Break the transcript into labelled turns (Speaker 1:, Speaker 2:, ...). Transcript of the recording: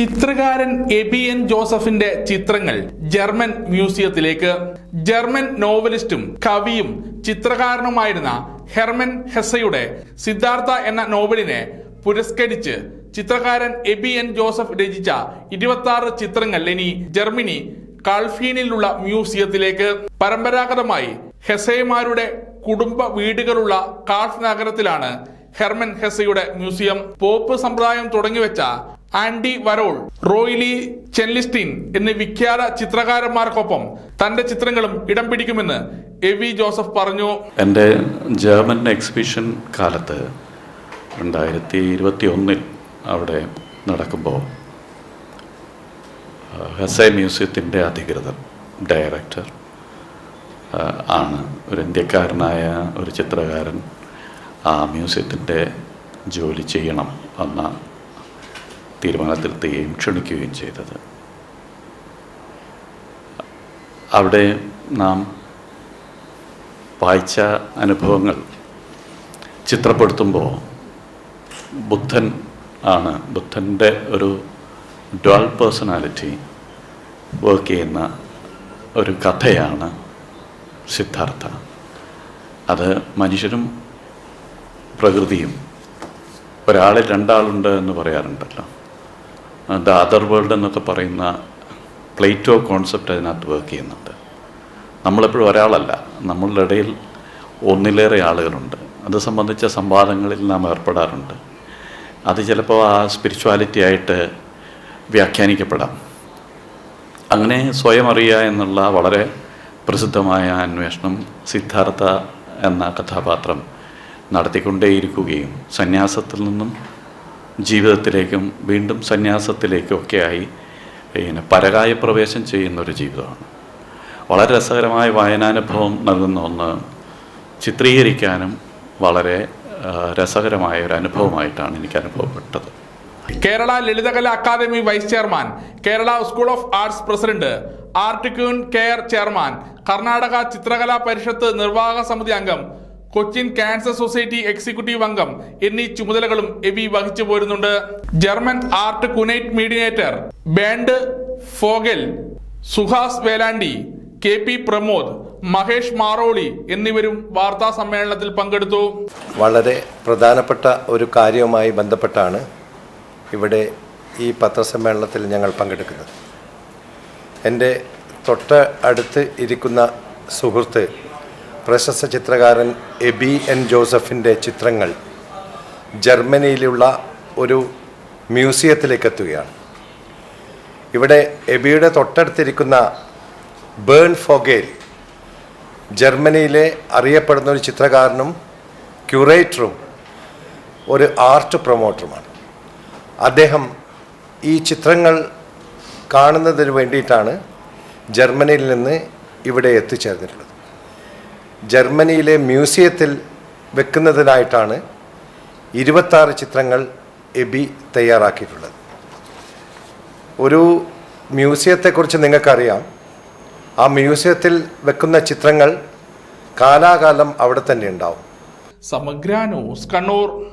Speaker 1: ചിത്രകാരൻ AB N ജോസഫിന്റെ ചിത്രങ്ങൾ ജർമ്മൻ മ്യൂസിയത്തിലേക്ക്. ജർമ്മൻ നോവലിസ്റ്റും കവിയും ചിത്രകാരനുമായിരുന്ന ഹെർമൻ ഹെസയുടെ സിദ്ധാർത്ഥ എന്ന നോവലിനെ പുരസ്കരിച്ച് ചിത്രകാരൻ എബി എൻ ജോസഫ് രചിച്ച ഇരുപത്തി ആറ് ചിത്രങ്ങൾ ഇനി ജർമ്മനി കാൾഫീനിലുള്ള മ്യൂസിയത്തിലേക്ക്. പരമ്പരാഗതമായി ഹെസയമാരുടെ കുടുംബ വീടുകളുള്ള കാൾഫ് നഗരത്തിലാണ് ഹെർമൻ ഹെസയുടെ മ്യൂസിയം. പോപ്പ് സമ്പ്രദായം തുടങ്ങിവെച്ച ആൻഡി വരോൾ റോയിലി ചെൻലിസ്റ്റീൻ എന്നീ വിഖ്യാത ചിത്രകാരന്മാർക്കൊപ്പം തന്റെ ചിത്രങ്ങളും ഇടം പിടിക്കുമെന്ന് എ വി ജോസഫ് പറഞ്ഞു.
Speaker 2: എന്റെ ജർമ്മൻ എക്സിബിഷൻ കാലത്ത് രണ്ടായിരത്തി ഇരുപത്തി ഒന്നിൽ അവിടെ നടക്കുമ്പോൾ ഹസൈ മ്യൂസിയത്തിന്റെ അധികൃതർ ഡയറക്ടർ ആണ്. ഒരു ഇന്ത്യക്കാരനായ ഒരു ചിത്രകാരൻ ആ മ്യൂസിയത്തിന്റെ ജോലി ചെയ്യണം എന്ന തീരുമാനത്തിലെത്തുകയും ക്ഷണിക്കുകയും ചെയ്തത്. അവിടെ നാം വായിച്ച അനുഭവങ്ങൾ ചിത്രപ്പെടുത്തുമ്പോൾ ബുദ്ധൻ ആണ് ബുദ്ധന്റെ ഒരു ഡ്വൽ പേഴ്സണാലിറ്റി വർക്ക് ചെയ്യുന്ന ഒരു കഥയാണ് സിദ്ധാർത്ഥ. അത് മനുഷ്യരും പ്രകൃതിയും. ഒരാളിൽ രണ്ടാളുണ്ട് എന്ന് പറയാറുണ്ടല്ലോ. ദ അതർ വേൾഡ് എന്നൊക്കെ പറയുന്ന പ്ലേറ്റോ കോൺസെപ്റ്റ് അതിനകത്ത് വർക്ക് ചെയ്യുന്നുണ്ട്. നമ്മളെപ്പോഴും ഒരാളല്ല. നമ്മളുടെ ഇടയിൽ ഒന്നിലേറെ ആളുകളുണ്ട്. അത് സംബന്ധിച്ച സംവാദങ്ങളിൽ നാം ഏർപ്പെടാറുണ്ട്. അത് ചിലപ്പോൾ ആ സ്പിരിച്വാലിറ്റി ആയിട്ട് വ്യാഖ്യാനിക്കപ്പെടാം. അങ്ങനെ സ്വയം അറിയുക എന്നുള്ള വളരെ പ്രസിദ്ധമായ അന്വേഷണം സിദ്ധാർത്ഥ എന്ന കഥാപാത്രം നടത്തിക്കൊണ്ടേയിരിക്കുകയും സന്യാസത്തിൽ നിന്നും ജീവിതത്തിലേക്കും വീണ്ടും സന്യാസത്തിലേക്കും ആയി പിന്നെ പരകായ പ്രവേശം ചെയ്യുന്ന ഒരു ജീവിതമാണ്. വളരെ രസകരമായ വായനാനുഭവം നൽകുന്ന ഒന്ന് ചിത്രീകരിക്കാനും വളരെ രസകരമായ ഒരു അനുഭവമായിട്ടാണ് എനിക്ക് അനുഭവപ്പെട്ടത്.
Speaker 1: Kerala Lalithakala academy vice chairman Kerala school of arts president ആർട്ടിക്യൂൺ care chairman Karnataka Chitrakala Parishath നിർവാഹക സമിതി അംഗം കൊച്ചിൻ ക്യാൻസർ സൊസൈറ്റി എക്സിക്യൂട്ടീവ് അംഗം എന്നീ ചുമതലകളും എബി വഹിച്ചു പോരുന്നുണ്ട്. ജർമ്മൻ ആർട്ട് കുനൈറ്റ് മീഡിയേറ്റർ ബാൻഡ് ഫോഗൽ സുഹാസ് വേലാണ്ടി കെ പി പ്രമോദ് മഹേഷ് മാറോളി എന്നിവരും വാർത്താ സമ്മേളനത്തിൽ പങ്കെടുത്തു.
Speaker 3: വളരെ പ്രധാനപ്പെട്ട ഒരു കാര്യവുമായി ബന്ധപ്പെട്ടാണ് ഇവിടെ ഈ പത്രസമ്മേളനത്തിൽ ഞങ്ങൾ പങ്കെടുക്കുന്നത്. എന്റെ തൊട്ട് അടുത്ത് ഇരിക്കുന്ന സുഹൃത്ത് പ്രശസ്ത ചിത്രകാരൻ എബി എൻ ജോസഫിന്റെ ചിത്രങ്ങൾ ജർമ്മനിയിലുള്ള ഒരു മ്യൂസിയത്തിലേക്ക് എത്തുകയാണ് ഇവിടെ എബിയുടെ തൊട്ടടുത്തിരിക്കുന്ന ബേൺ ഫോഗേൽ ജർമ്മനിയിലെ അറിയപ്പെടുന്ന ഒരു ചിത്രകാരനും ക്യൂറേറ്ററും ഒരു ആർട്ട് പ്രൊമോട്ടറുമാണ്. അദ്ദേഹം ഈ ചിത്രങ്ങൾ കാണുന്നതിന് വേണ്ടിയിട്ടാണ് ജർമ്മനിയിൽ നിന്ന് ഇവിടെ എത്തിച്ചേർന്നിട്ടുള്ളത്. ജർമ്മനിയിലെ മ്യൂസിയത്തിൽ വെക്കുന്നതിനായിട്ടാണ് ഇരുപത്താറ് ചിത്രങ്ങൾ എബി തയ്യാറാക്കിയിട്ടുള്ളത്. ഒരു മ്യൂസിയത്തെക്കുറിച്ച് നിങ്ങൾക്കറിയാം. ആ മ്യൂസിയത്തിൽ വെക്കുന്ന ചിത്രങ്ങൾ കാലാകാലം അവിടെ തന്നെ ഉണ്ടാവും.
Speaker 1: സമഗ്ര ന്യൂസ് കണ്ണൂർ.